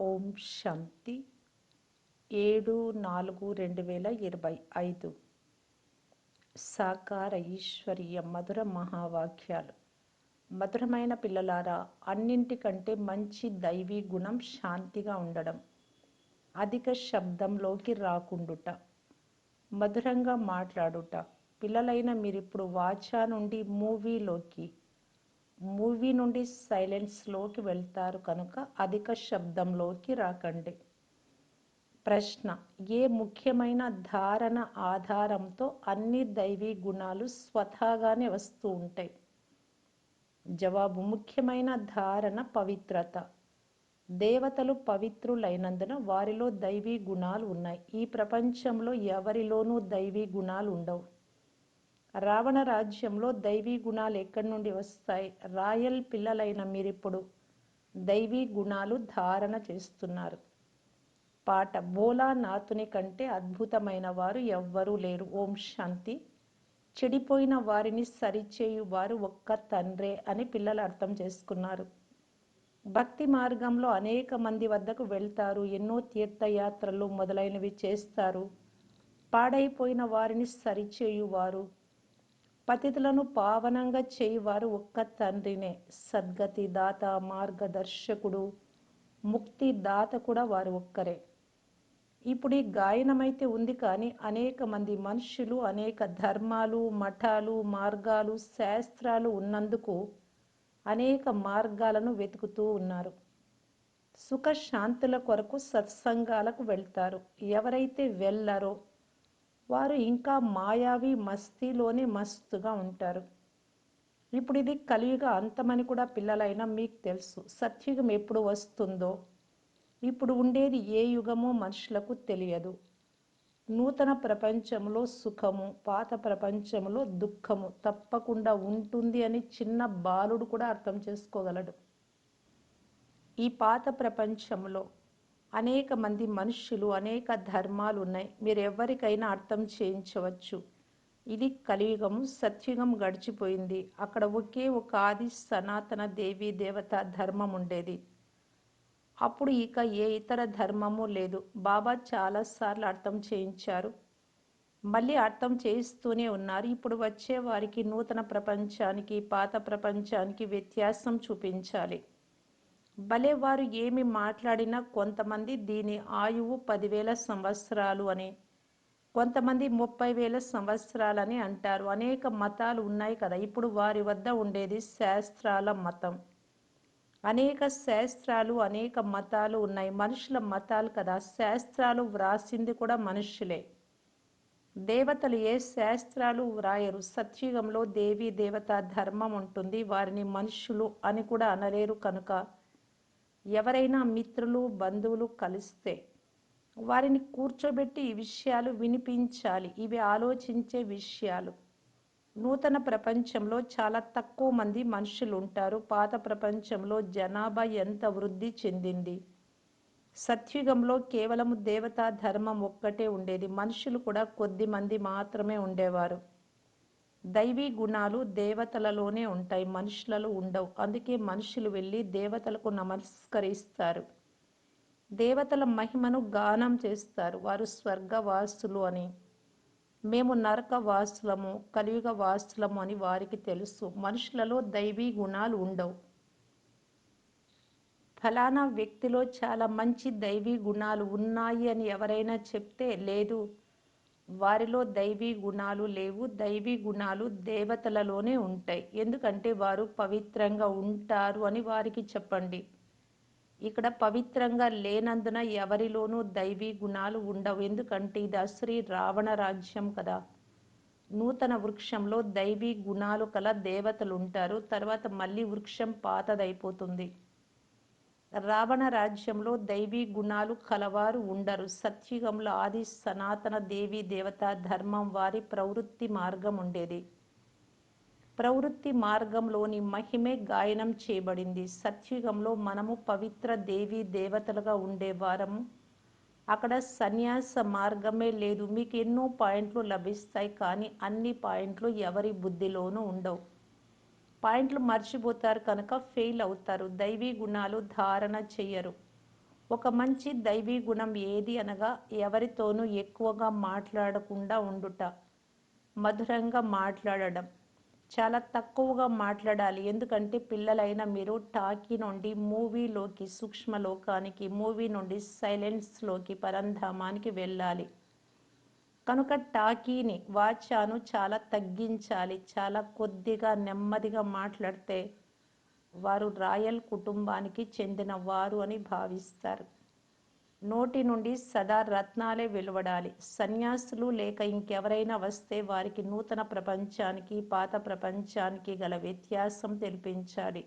ఓం శాంతి. ఏడు నాలుగు రెండు వేల ఇరవై ఐదు. సాకార ఈశ్వరీయ మధుర మహావాక్యాలు. మధురమైన పిల్లలారా అన్నింటికంటే మంచి దైవీ గుణం శాంతిగా ఉండడం. అధిక శబ్దంలోకి రాకుండుట. మధురంగా మాట్లాడుట. పిల్లలైన మీరిప్పుడు వాచా నుండి మూవీలోకి మూవీ నుండి సైలెన్స్లోకి వెళ్తారు కనుక అధిక శబ్దంలోకి రాకండి. ప్రశ్న ఏ ముఖ్యమైన ధారణ ఆధారంతో అన్ని దైవీ గుణాలు స్వతహాగానే వస్తూ ఉంటాయి? జవాబు ముఖ్యమైన ధారణ పవిత్రత. దేవతలు పవిత్రులైనందున వారిలో దైవీ గుణాలు ఉన్నాయి. ఈ ప్రపంచంలో ఎవరిలోనూ దైవీ గుణాలు ఉండవు. రావణ రాజ్యంలో దైవీ గుణాలు ఎక్కడి నుండి వస్తాయి? రాయల్ పిల్లలైన మీరిప్పుడు దైవీ గుణాలు ధారణ చేస్తున్నారు. పాట బోలా నాతుని కంటే అద్భుతమైన వారు ఎవ్వరూ లేరు. ఓం శాంతి. చెడిపోయిన వారిని సరిచేయు వారు ఒక్క తండ్రే అని పిల్లలు అర్థం చేసుకున్నారు. భక్తి మార్గంలో అనేక మంది వద్దకు వెళ్తారు. ఎన్నో తీర్థయాత్రలు మొదలైనవి చేస్తారు. పాడైపోయిన వారిని సరిచేయువారు పతితులను పావనంగా చేయువారు ఒక్క తండ్రినే. సద్గతి దాత మార్గదర్శకుడు ముక్తి దాత కూడా వారు ఒక్కరే. ఇప్పుడు ఈ గాయనమైతే ఉంది కానీ అనేక మంది మనుషులు అనేక ధర్మాలు మఠాలు మార్గాలు శాస్త్రాలు ఉన్నందుకు అనేక మార్గాలను వెతుకుతూ ఉన్నారు. సుఖశాంతుల కొరకు సత్సంగాలకు వెళ్తారు. ఎవరైతే వెళ్ళరో వారు ఇంకా మాయావి మస్తీలోనే మస్తుగా ఉంటారు. ఇప్పుడు ఇది కలియుగ అంతమని కూడా పిల్లలైనా మీకు తెలుసు. సత్యుగం ఎప్పుడు వస్తుందో ఇప్పుడు ఉండేది ఏ యుగమో మనుషులకు తెలియదు. నూతన ప్రపంచంలో సుఖము పాత ప్రపంచంలో దుఃఖము తప్పకుండా ఉంటుంది అని చిన్న బాలుడు కూడా అర్థం చేసుకోగలడు. ఈ పాత ప్రపంచంలో అనేక మంది మనుషులు అనేక ధర్మాలు ఉన్నాయి మీరు ఎవరికైనా అర్థం చేయించవచ్చు. ఇది కలియుగము సత్యుగం గడిచిపోయింది. అక్కడ ఒకే ఒక ఆది సనాతన దేవీ దేవత ధర్మం ఉండేది. అప్పుడు ఇక ఏ ఇతర ధర్మము లేదు. బాబా చాలాసార్లు అర్థం చేయించారు. మళ్ళీ అర్థం చేయిస్తూనే ఉన్నారు. ఇప్పుడు వచ్చే వారికి నూతన ప్రపంచానికి పాత ప్రపంచానికి వ్యత్యాసం చూపించాలి. భలే వారు ఏమి మాట్లాడినా కొంతమంది దీని ఆయువు పదివేల సంవత్సరాలు అని కొంతమంది ముప్పై వేల సంవత్సరాలని అంటారు. అనేక మతాలు ఉన్నాయి కదా. ఇప్పుడు వారి వద్ద ఉండేది శాస్త్రాల మతం. అనేక శాస్త్రాలు అనేక మతాలు ఉన్నాయి. మనుషుల మతాలు కదా. శాస్త్రాలు వ్రాసింది కూడా మనుషులే. దేవతలు ఏ శాస్త్రాలు వ్రాయరు? సత్యుగంలో దేవీ దేవత ధర్మం ఉంటుంది. వారిని మనుషులు అని కూడా అనలేరు కనుక ఎవరైనా మిత్రులు బంధువులు కలిస్తే వారిని కూర్చోబెట్టి ఈ విషయాలు వినిపించాలి. ఇవి ఆలోచించే విషయాలు. నూతన ప్రపంచంలో చాలా తక్కువ మంది మనుషులు ఉంటారు పాత ప్రపంచంలో జనాభా ఎంత వృద్ధి చెందింది? సత్యుగంలో కేవలం దేవతా ధర్మం ఒక్కటే ఉండేది. మనుషులు కూడా కొద్ది మంది మాత్రమే ఉండేవారు. దైవీ గుణాలు దేవతలలోనే ఉంటాయి మనుషులలో ఉండవు. అందుకే మనుషులు వెళ్ళి దేవతలకు నమస్కరిస్తారు. దేవతల మహిమను గానం చేస్తారు. వారు స్వర్గవాసులు అని. మేము నరక వాసులము కలియుగ వాసులము అని వారికి తెలుసు. మనుషులలో దైవీ గుణాలు ఉండవు. ఫలానా వ్యక్తిలో చాలా మంచి దైవీ గుణాలు ఉన్నాయి అని ఎవరైనా చెప్తే లేదు. వారిలో దైవీ గుణాలు లేవు. దైవీ గుణాలు దేవతలలోనే ఉంటాయి. ఎందుకంటే వారు పవిత్రంగా ఉంటారు అని వారికి చెప్పండి. ఇక్కడ పవిత్రంగా లేనందున ఎవరిలోనూ దైవీ గుణాలు ఉండవు. ఎందుకంటే ఇది అశ్రీ రావణ రాజ్యం కదా. నూతన వృక్షంలో దైవీ గుణాలు కల దేవతలు ఉంటారు. తర్వాత మళ్ళీ వృక్షం పాతదైపోతుంది. రావణ రాజ్యంలో దైవీ గుణాలు కలవారు ఉండరు. సత్యుగంలో ఆది సనాతన దేవీ దేవత ధర్మం వారి ప్రవృత్తి మార్గం ఉండేది. ప్రవృత్తి మార్గంలోని మహిమే గాయనం చేయబడింది. సత్యుగంలో మనము పవిత్ర దేవీ దేవతలుగా ఉండేవారము అక్కడ సన్యాస మార్గమే లేదు. మీకు ఎన్నో పాయింట్లు లభిస్తాయి కానీ అన్ని పాయింట్లు ఎవరి బుద్ధిలోనూ ఉండవు. పాయింట్లు మర్చిపోతారు కనుక ఫెయిల్ అవుతారు. దైవీ గుణాలు ధారణ చెయ్యరు ఒక మంచి దైవీ గుణం ఏది అనగా ఎవరితోనూ ఎక్కువగా మాట్లాడకుండా ఉండుట. మధురంగా మాట్లాడడం. చాలా తక్కువగా మాట్లాడాలి. ఎందుకంటే పిల్లలైన మీరు టాకీ నుండి మూవీలోకి సూక్ష్మలోకానికి మూవీ నుండి సైలెన్స్లోకి పరంధామానికి వెళ్ళాలి. కనుక టాకీని వాచాను చాలా తగ్గించాలి. చాలా కొద్దిగా నెమ్మదిగా మాట్లాడితే వారు రాయల్ కుటుంబానికి చెందిన వారు అని భావిస్తారు. నోటి నుండి సదా రత్నాలే వెలువడాలి. సన్యాసులు లేక ఇంకెవరైనా వస్తే వారికి నూతన ప్రపంచానికి పాత ప్రపంచానికి గల వ్యత్యాసం తెలిపించాలి.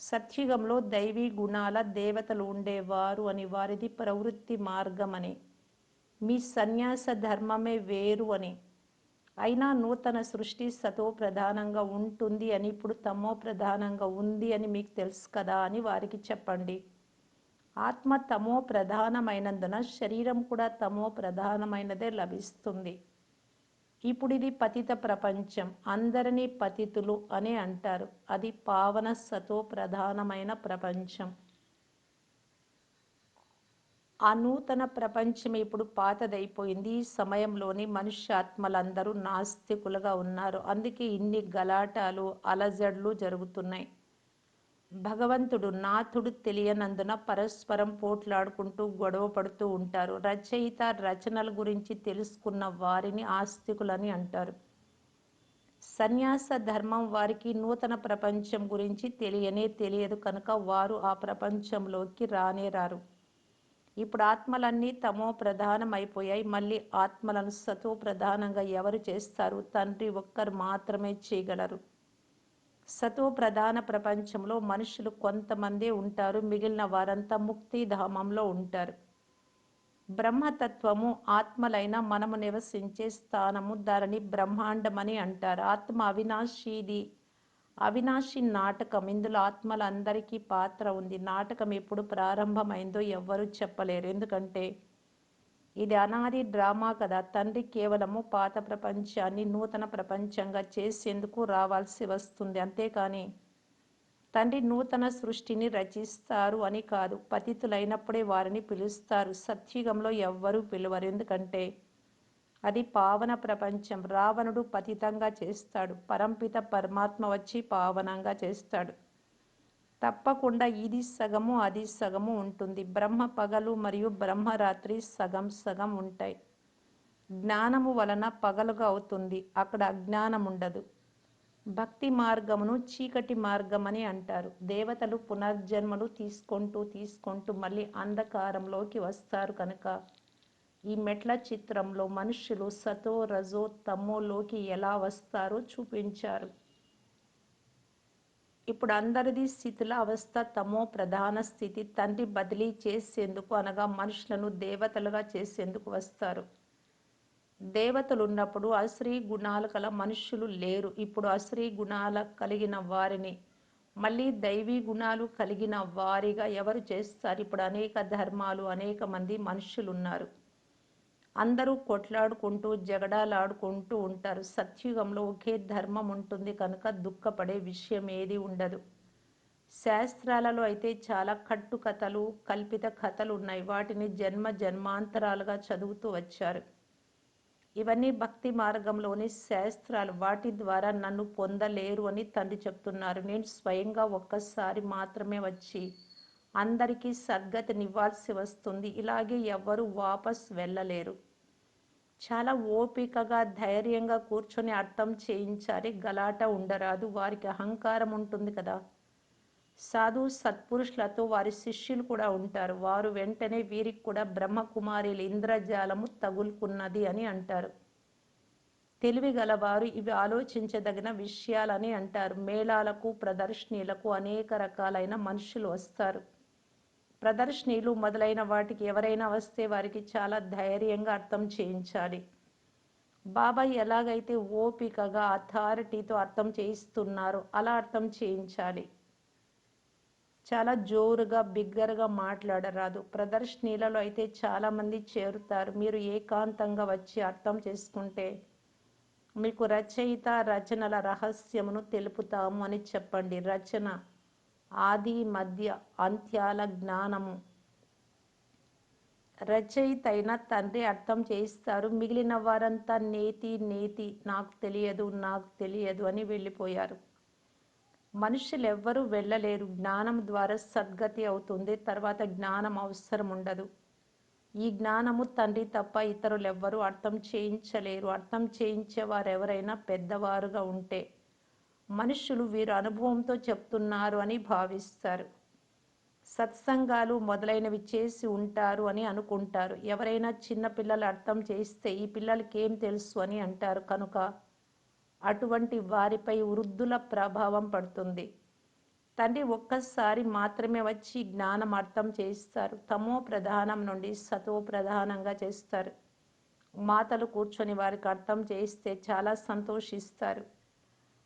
సత్యుగంలో దైవీ గుణాల దేవతలు ఉండేవారు అని వారిది ప్రవృత్తి మార్గమని మీ సన్యాస ధర్మమే వేరు అని. అయినా నూతన సృష్టి సతో ప్రధానంగా ఉంటుంది అని ఇప్పుడు తమో ప్రధానంగా ఉంది అని మీకు తెలుసు కదా అని వారికి చెప్పండి. ఆత్మ తమో ప్రధానమైనందున శరీరం కూడా తమో ప్రధానమైనదే లభిస్తుంది. ఇప్పుడు ఇది పతిత ప్రపంచం అందరినీ పతితులు అని అంటారు. అది పావన సతో ప్రధానమైన ప్రపంచం. ఆ నూతన ప్రపంచం ఇప్పుడు పాతదైపోయింది. ఈ సమయంలోని మనుష్యాత్మలందరూ నాస్తికులుగా ఉన్నారు. అందుకే ఇన్ని గలాటాలు అలజడులు జరుగుతున్నాయి. భగవంతుడు నాథుడు తెలియనందున పరస్పరం పోట్లాడుకుంటూ గొడవ పడుతూ ఉంటారు. రచయిత రచనల గురించి తెలుసుకున్న వారిని ఆస్తికులని అంటారు. సన్యాస ధర్మం వారికి నూతన ప్రపంచం గురించి తెలియనే తెలియదు కనుక వారు ఆ ప్రపంచంలోకి రానే రారు. ఇప్పుడు ఆత్మలన్నీ తమో ప్రధానమైపోయాయి. మళ్ళీ ఆత్మలను సతో ప్రధానంగా ఎవరు చేస్తారు? తండ్రి ఒక్కరు మాత్రమే చేయగలరు. సతో ప్రధాన ప్రపంచంలో మనుషులు కొంతమందే ఉంటారు. మిగిలిన వారంతా ముక్తిధామంలో ఉంటారు. బ్రహ్మతత్వము ఆత్మలైన మనము నివసించే స్థానము దానిని బ్రహ్మాండమని అంటారు. ఆత్మ అవినాశీది అవినాశి నాటకం ఇందులో ఆత్మలందరికీ పాత్ర ఉంది. నాటకం ఎప్పుడు ప్రారంభమైందో ఎవ్వరూ చెప్పలేరు. ఎందుకంటే ఇది అనాది డ్రామా కదా. తండ్రి కేవలము పాత ప్రపంచాన్ని నూతన ప్రపంచంగా చేసేందుకు రావాల్సి వస్తుంది. అంతేకాని తండ్రి నూతన సృష్టిని రచిస్తారు అని కాదు. పతితులైనప్పుడే వారిని పిలుస్తారు. సత్యుగంలో ఎవ్వరూ పిలువరు. ఎందుకంటే అది పావన ప్రపంచం. రావణుడు పతితంగా చేస్తాడు. పరంపిత పరమాత్మ వచ్చి పావనంగా చేస్తాడు. తప్పకుండా ఇది సగము అది సగము ఉంటుంది. బ్రహ్మ పగలు మరియు బ్రహ్మరాత్రి సగం సగం ఉంటాయి. జ్ఞానము వలన పగలుగా అవుతుంది. అక్కడ అజ్ఞానం ఉండదు. భక్తి మార్గమును చీకటి మార్గమని అంటారు. దేవతలు పునర్జన్మలు తీసుకుంటూ తీసుకుంటూ మళ్ళీ అంధకారంలోకి వస్తారు కనుక. ఈ మెట్ల చిత్రంలో మనుషులు సతో రజో తమోలోకి ఎలా వస్తారో చూపించారు. ఇప్పుడు అందరిది స్థితుల అవస్థ తమో ప్రధాన స్థితి తండ్రి బదిలీ చేసేందుకు అనగా మనుషులను దేవతలుగా చేసేందుకు వస్తారు. దేవతలు ఉన్నప్పుడు అశ్రీ గుణాలు కల మనుషులు లేరు. ఇప్పుడు అశ్రీ గుణాల కలిగిన వారిని మళ్ళీ దైవీ గుణాలు కలిగిన వారిగా ఎవరు చేస్తారు? ఇప్పుడు అనేక ధర్మాలు అనేక మంది మనుషులు ఉన్నారు అందరూ కొట్లాడుకుంటూ జగడాలాడుకుంటూ ఉంటారు. సత్యుగంలో ఒకే ధర్మం ఉంటుంది. కనుక దుఃఖపడే విషయం ఏది ఉండదు. శాస్త్రాలలో అయితే చాలా కట్టుకథలు కల్పిత కథలు ఉన్నాయి వాటిని జన్మ జన్మాంతరాలుగా చదువుతూ వచ్చారు. ఇవన్నీ భక్తి మార్గంలోని శాస్త్రాలు. వాటి ద్వారా నన్ను పొందలేరు అని తండ్రి చెప్తున్నారు. నేను స్వయంగా ఒక్కసారి మాత్రమే వచ్చి అందరికీ సద్గతినివ్వాల్సి వస్తుంది. ఇలాగే ఎవ్వరూ వాపస్ వెళ్ళలేరు. చాలా ఓపికగా ధైర్యంగా కూర్చొని అర్థం చేయించాలి గలాట ఉండరాదు. వారికి అహంకారం ఉంటుంది కదా. సాధు సత్పురుషులతో వారి శిష్యులు కూడా ఉంటారు. వారు వెంటనే వీరికి కూడా బ్రహ్మకుమారిల ఇంద్రజాలము తగులుకున్నది అని అంటారు. తెలివి గలవారు ఇవి ఆలోచించదగిన విషయాలని అంటారు. మేళాలకు ప్రదర్శనీలకు అనేక రకాలైన మనుషులు వస్తారు. ప్రదర్శనీలు మొదలైన వాటికి ఎవరైనా వస్తే వారికి చాలా ధైర్యంగా అర్థం చేయించాలి. బాబా ఎలాగైతే ఓపికగా అథారిటీతో అర్థం చేయిస్తున్నారో అలా అర్థం చేయించాలి. చాలా జోరుగా బిగ్గరగా మాట్లాడరాదు. ప్రదర్శనీలలో అయితే చాలామంది చేరుతారు. మీరు ఏకాంతంగా వచ్చి అర్థం చేసుకుంటే మీకు రచయిత రచనల రహస్యమును తెలుపుతాము అని చెప్పండి. రచన ఆది మధ్య అంత్యాల జ్ఞానము. రచయిత అయిన తండ్రి అర్థం చేయిస్తారు మిగిలిన వారంతా నేతి నేతి నాకు తెలియదు నాకు తెలియదు అని వెళ్ళిపోయారు. మనుషులెవ్వరూ వెళ్ళలేరు జ్ఞానం ద్వారా సద్గతి అవుతుంది తర్వాత జ్ఞానం అవసరం ఉండదు. ఈ జ్ఞానము తండ్రి తప్ప ఇతరులెవ్వరూ అర్థం చేయించలేరు అర్థం చేయించేవారు ఎవరైనా పెద్దవారుగా ఉంటే. మనుషులు వీరు అనుభవంతో చెప్తున్నారు అని భావిస్తారు. సత్సంగాలు మొదలైనవి చేసి ఉంటారు అని అనుకుంటారు. ఎవరైనా చిన్న పిల్లలు అర్థం చేస్తే ఈ పిల్లలకి ఏం తెలుసు అని అంటారు. కనుక అటువంటి వారిపై వృద్ధుల ప్రభావం పడుతుంది. తండ్రి ఒక్కసారి మాత్రమే వచ్చి జ్ఞానం అర్థం చేస్తారు. తమో ప్రధానం నుండి సతో ప్రధానంగా చేస్తారు. మాతలు కూర్చొని వారికి అర్థం చేస్తే చాలా సంతోషిస్తారు.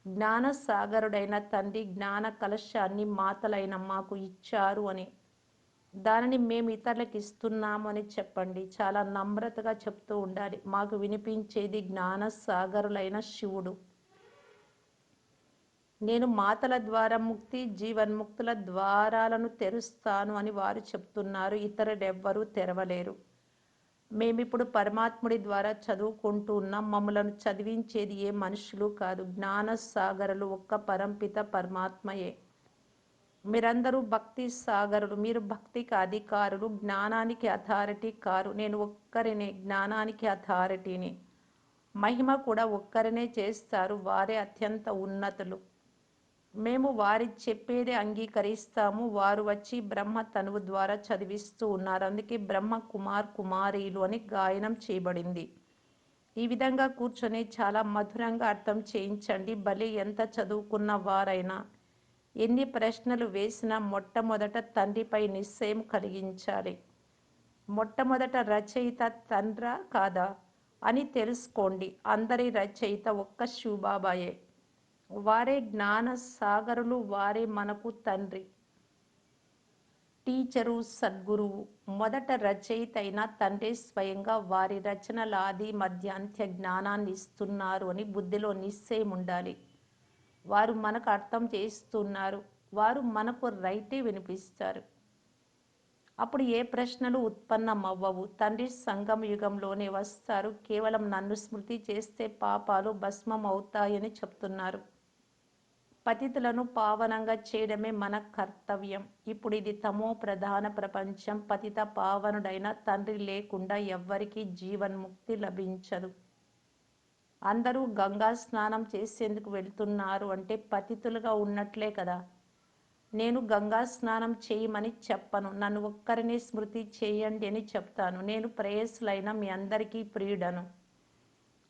జ్ఞానసాగరుడైన తండ్రి జ్ఞాన కలశాన్ని మాతలైన మాకు ఇచ్చారు అని. దానిని మేము ఇతరులకు ఇస్తున్నాము అని చెప్పండి. చాలా నమ్రతగా చెప్తూ ఉండాలి. మాకు వినిపించేది జ్ఞానసాగరులైన శివుడు. నేను మాతల ద్వారా ముక్తి జీవన్ముక్తుల ద్వారాలను తెరుస్తాను అని వారు చెప్తున్నారు. ఇతరులెవ్వరూ తెరవలేరు. మేమిప్పుడు పరమాత్ముడి ద్వారా చదువుకుంటున్నాం మమ్మలను చదివించేది ఏ మనుషులు కాదు. జ్ఞాన సాగరులు ఒక్క పరంపిత పరమాత్మయే. మీరందరూ భక్తి సాగరులు. మీరు భక్తికి అధికారులు. జ్ఞానానికి అథారిటీ కారు. నేను ఒక్కరినే జ్ఞానానికి అథారిటీని. మహిమ కూడా ఒక్కరినే చేస్తారు. వారే అత్యంత ఉన్నతులు. మేము వారి చెప్పేది అంగీకరిస్తాము. వారు వచ్చి బ్రహ్మ తనువు ద్వారా చదివిస్తూ ఉన్నారు. అందుకే బ్రహ్మ కుమార్ కుమారీలు అని గాయనం చేయబడింది. ఈ విధంగా కూర్చొని చాలా మధురంగా అర్థం చేయించండి. భలే ఎంత చదువుకున్న వారైనా ఎన్ని ప్రశ్నలు వేసినా మొట్టమొదట తండ్రిపై నిశ్చయం కలిగించాలి. మొట్టమొదట రచయిత తండ్రా కాదా అని తెలుసుకోండి. అందరి రచయిత ఒక్క శివబాబాయే. వారే జ్ఞాన సాగరులు వారే మనకు తండ్రి. టీచరు సద్గురువు మొదట రచయిత అయిన తండ్రి స్వయంగా వారి రచనల ఆది మధ్య అంత్య జ్ఞానాన్ని ఇస్తున్నారు అని బుద్ధిలో నిశ్చయం ఉండాలి వారు మనకు అర్థం చేస్తున్నారు. వారు మనకు రైటే వినిపిస్తారు. అప్పుడు ఏ ప్రశ్నలు ఉత్పన్నం అవ్వవు తండ్రి సంగం యుగంలోనే వస్తారు. కేవలం నన్ను స్మృతి చేస్తే పాపాలు భస్మం అవుతాయని చెప్తున్నారు. పతితులను పావనంగా చేయడమే మన కర్తవ్యం. ఇప్పుడు ఇది తమో ప్రధాన ప్రపంచం. పతిత పావనుడైన తండ్రి లేకుండా ఎవ్వరికీ జీవన్ముక్తి లభించదు. అందరూ గంగా స్నానం చేసేందుకు వెళ్తున్నారు అంటే పతితులుగా ఉన్నట్లే కదా. నేను గంగా స్నానం చేయమని చెప్పను. నన్ను ఒక్కరిని స్మృతి చేయండి అని చెప్తాను. నేను ప్రేయసులైన మీ అందరికీ ప్రియుడను.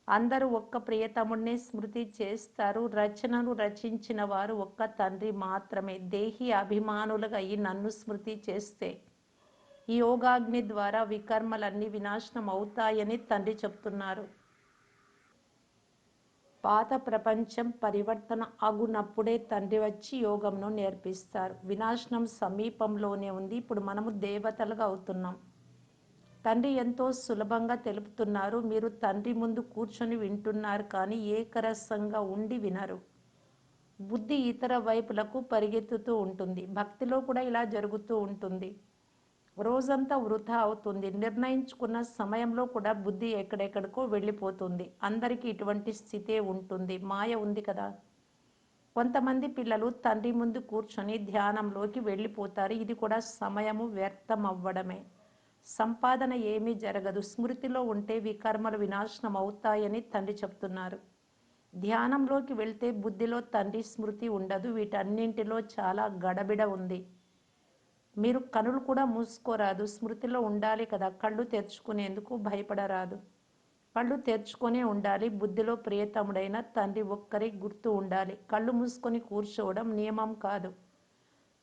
అందరూ ఒక్క ప్రియతముడిని స్మృతి చేస్తారు. రచనను రచించిన వారు ఒక్క తండ్రి మాత్రమే. దేహి అభిమానులుగా అయి నన్ను స్మృతి చేస్తే ఈ యోగాగ్ని ద్వారా వికర్మలన్నీ వినాశనం అవుతాయని తండ్రి చెప్తున్నారు. పాత ప్రపంచం పరివర్తన అగునప్పుడే తండ్రి వచ్చి యోగంను నేర్పిస్తారు. వినాశనం సమీపంలోనే ఉంది. ఇప్పుడు మనము దేవతలుగా అవుతున్నాం. తండ్రి ఎంతో సులభంగా తెలుపుతున్నారు. మీరు తండ్రి ముందు కూర్చొని వింటున్నారు కానీ ఏకరసంగా ఉండి వినరు. బుద్ధి ఇతర వైపులకు పరిగెత్తుతూ ఉంటుంది. భక్తిలో కూడా ఇలా జరుగుతూ ఉంటుంది. రోజంతా వృధా అవుతుంది. నిర్ణయించుకున్న సమయంలో కూడా బుద్ధి ఎక్కడెక్కడికో వెళ్ళిపోతుంది. అందరికీ ఇటువంటి స్థితే ఉంటుంది. మాయ ఉంది కదా. కొంతమంది పిల్లలు తండ్రి ముందు కూర్చొని ధ్యానంలోకి వెళ్ళిపోతారు. ఇది కూడా సమయము వ్యర్థం అవ్వడమే సంపాదన ఏమీ జరగదు. స్మృతిలో ఉంటే వికర్మలు వినాశనం అవుతాయని తండ్రి చెప్తున్నారు. ధ్యానంలోకి వెళ్తే బుద్ధిలో తండ్రి స్మృతి ఉండదు. వీటన్నింటిలో చాలా గడబిడ ఉంది. మీరు కనులు కూడా మూసుకోరాదు. స్మృతిలో ఉండాలి కదా. కళ్ళు తెరుచుకునేందుకు భయపడరాదు. కళ్ళు తెరుచుకొనే ఉండాలి. బుద్ధిలో ప్రియతముడైన తండ్రి ఒక్కరి గుర్తు ఉండాలి. కళ్ళు మూసుకొని కూర్చోవడం నియమం కాదు.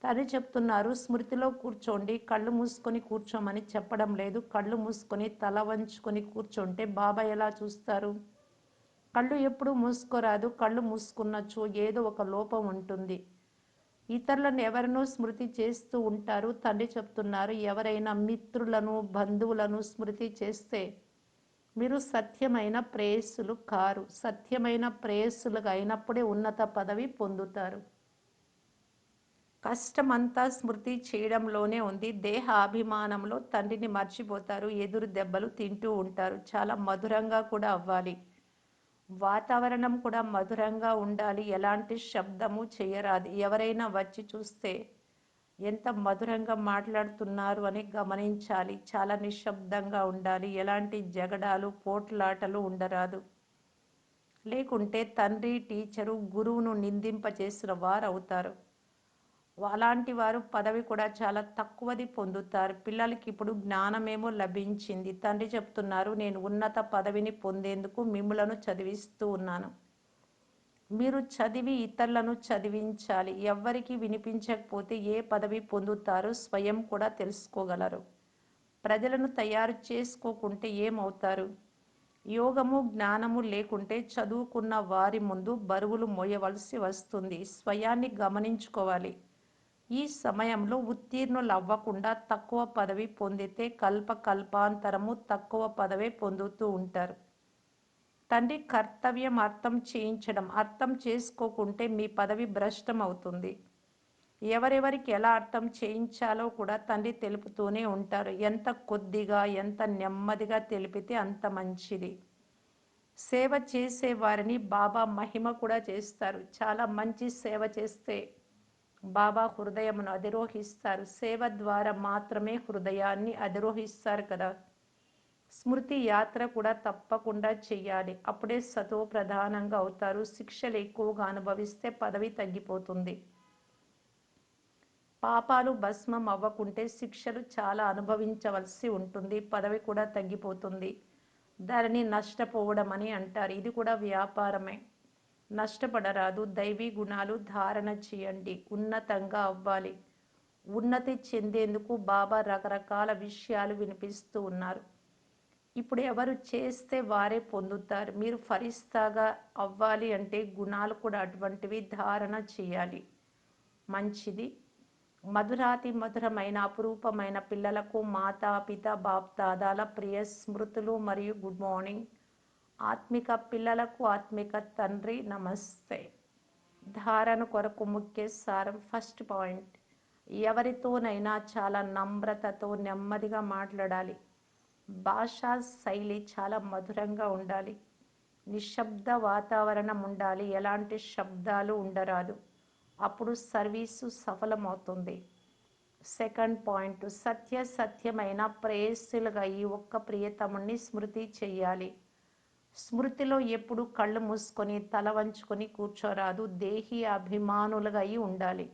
తండ్రి చెప్తున్నారు స్మృతిలో కూర్చోండి కళ్ళు మూసుకొని కూర్చోమని చెప్పడం లేదు. కళ్ళు మూసుకొని తల వంచుకొని కూర్చుంటే బాబా ఎలా చూస్తారు? కళ్ళు ఎప్పుడు మూసుకోరాదు. కళ్ళు మూసుకున్నచ్చు ఏదో ఒక లోపం ఉంటుంది. ఇతరులను ఎవరినో స్మృతి చేస్తూ ఉంటారు. తండ్రి చెప్తున్నారు ఎవరైనా మిత్రులను బంధువులను స్మృతి చేస్తే మీరు సత్యమైన ప్రేయస్సులు కారు. సత్యమైన ప్రేయస్సులుగా అయినప్పుడే ఉన్నత పదవి పొందుతారు. కష్టమంతా స్మృతి చేయడంలోనే ఉంది. దేహ అభిమానంలో తండ్రిని మర్చిపోతారు ఎదురు దెబ్బలు తింటూ ఉంటారు. చాలా మధురంగా కూడా అవ్వాలి. వాతావరణం కూడా మధురంగా ఉండాలి. ఎలాంటి శబ్దము చేయరాదు. ఎవరైనా వచ్చి చూస్తే ఎంత మధురంగా మాట్లాడుతున్నారు అని గమనించాలి. చాలా నిశ్శబ్దంగా ఉండాలి. ఎలాంటి జగడాలు పోట్లాటలు ఉండరాదు. లేకుంటే తండ్రి టీచరు గురువును నిందింపచేసిన వారు అవుతారు అలాంటి వారు పదవి కూడా చాలా తక్కువది పొందుతారు. పిల్లలకి ఇప్పుడు జ్ఞానమేమో లభించింది. తండ్రి చెప్తున్నారు నేను ఉన్నత పదవిని పొందేందుకు మిమ్మలను చదివిస్తూ ఉన్నాను. మీరు చదివి ఇతరులను చదివించాలి. ఎవ్వరికి వినిపించకపోతే ఏ పదవి పొందుతారో స్వయం కూడా తెలుసుకోగలరు. ప్రజలను తయారు చేసుకోకుంటే ఏమవుతారు? యోగము జ్ఞానము లేకుంటే చదువుకున్న వారి ముందు బరువులు మోయవలసి వస్తుంది. స్వయాన్ని గమనించుకోవాలి. ఈ సమయంలో ఉత్తీర్ణులవ్వకుండా తక్కువ పదవి పొందితే కల్పకల్పాంతరము తక్కువ పదవే పొందుతూ ఉంటారు. తండ్రి కర్తవ్యం అర్థం చేయించడం అర్థం చేసుకోకుంటే మీ పదవి భ్రష్టం అవుతుంది ఎవరెవరికి ఎలా అర్థం చేయించాలో కూడా తండ్రి తెలుపుతూనే ఉంటారు. ఎంత కొద్దిగా ఎంత నెమ్మదిగా తెలిపితే అంత మంచిది. సేవ చేసే వారిని బాబా మహిమ కూడా చేస్తారు. చాలా మంచి సేవ చేస్తే బాబా హృదయమును అధిరోహిస్తారు. సేవ ద్వారా మాత్రమే హృదయాన్ని అధిరోహిస్తారు కదా. స్మృతి యాత్ర కూడా తప్పకుండా చేయాలి. అప్పుడే సతో ప్రధానంగా అవుతారు. శిక్షలు ఎక్కువగా అనుభవిస్తే పదవి తగ్గిపోతుంది. పాపాలు భస్మం అవ్వకుంటే శిక్షలు చాలా అనుభవించవలసి ఉంటుంది. పదవి కూడా తగ్గిపోతుంది. దానిని నష్టపోవడం అని అంటారు. ఇది కూడా వ్యాపారమే. నష్టపడరాదు. దైవీ గుణాలు ధారణ చేయండి. ఉన్నతంగా అవ్వాలి. ఉన్నతి చెందేందుకు బాబా రకరకాల విషయాలు వినిపిస్తూ ఉన్నారు. ఇప్పుడు ఎవరు చేస్తే వారే పొందుతారు. మీరు ఫరిస్తాగా అవ్వాలి అంటే గుణాలు కూడా అటువంటివి ధారణ చేయాలి. మంచిది. మధురాతి మధురమైన అపురూపమైన పిల్లలకు మాతా పిత బాప్దాదాల ప్రియ స్మృతులు మరియు గుడ్ మార్నింగ్. ఆత్మిక పిల్లలకు ఆత్మిక తండ్రి నమస్తే. ధారణ కొరకు ముఖ్య సారం ఫస్ట్ పాయింట్. ఎవరితోనైనా చాలా నమ్రతతో నెమ్మదిగా మాట్లాడాలి. భాషా శైలి చాలా మధురంగా ఉండాలి. నిశ్శబ్ద వాతావరణం ఉండాలి. ఎలాంటి శబ్దాలు ఉండరాదు. అప్పుడు సర్వీసు సఫలమవుతుంది. Second point. సత్య సత్యమైన ప్రేయస్సులుగా ఈ ఒక్క ప్రియతముణ్ణి స్మృతి చెయ్యాలి. స్మృతిలో ఎప్పుడు కళ్ళు మూసుకొని తల వంచుకొని కూర్చోరాదు. దేహి అభిమానులుగా అయి ఉండాలి.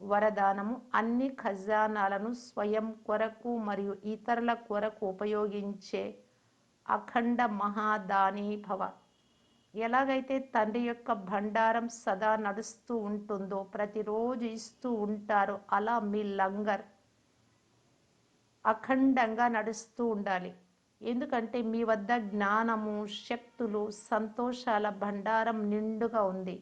వరదానము అన్ని ఖజానాలను స్వయం కొరకు మరియు ఇతరుల కొరకు ఉపయోగించే అఖండ మహాదాని భవ. ఎలాగైతే తండ్రి యొక్క భండారం సదా నడుస్తూ ఉంటుందో ప్రతిరోజు ఇస్తూ ఉంటారో అలా మీ లంగర్ అఖండంగా నడుస్తూ ఉండాలి. ఎందుకంటే మీ వద్ద జ్ఞానము శక్తులు సంతోషాల భండారం నిండుగా ఉంది.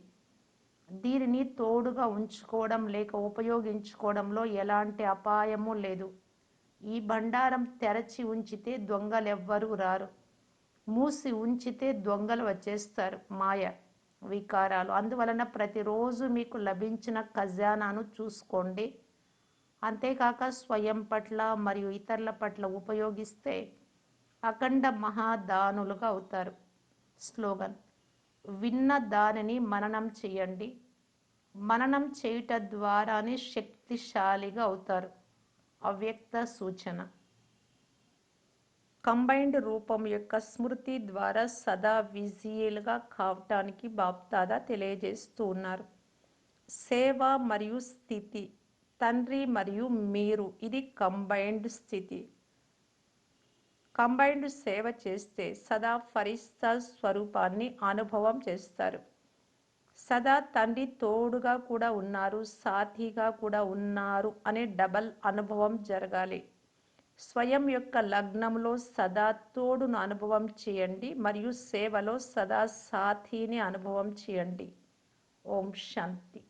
దీనిని తోడుగా ఉంచుకోవడం లేక ఉపయోగించుకోవడంలో ఎలాంటి అపాయము లేదు. ఈ భండారం తెరచి ఉంచితే దొంగలెవ్వరూ రారు. మూసి ఉంచితే దొంగలు వచ్చేస్తారు. మాయ వికారాలు. అందువలన ప్రతిరోజు మీకు లభించిన ఖజానాను చూసుకోండి. అంతేకాక స్వయం పట్ల మరియు ఇతరుల పట్ల ఉపయోగిస్తే అఖండ మహాదానులుగా అవుతారు. స్లోగన్. విన్న దానిని మననం చేయండి. మననం చేయుట ద్వారానే శక్తిశాలిగా అవుతారు. అవ్యక్త సూచన. కంబైన్డ్ రూపం యొక్క స్మృతి ద్వారా సదా విజియల్గా కావటానికి బాప్తాదా తెలియజేస్తూ ఉన్నారు. సేవ మరియు స్థితి తండ్రి మరియు మీరు ఇది కంబైన్డ్ స్థితి. కంబైన్డ్ సేవ చేస్తే సదా ఫరిస్తా స్వరూపాన్ని అనుభవం చేస్తారు. సదా తండ్రి తోడుగా కూడా ఉన్నారు సాథిగా కూడా ఉన్నారు అనే డబల్ అనుభవం జరగాలి. స్వయం యొక్క లగ్నంలో సదా తోడును అనుభవం చేయండి మరియు సేవలో సదా సాథీని అనుభవం చేయండి. ఓం శాంతి.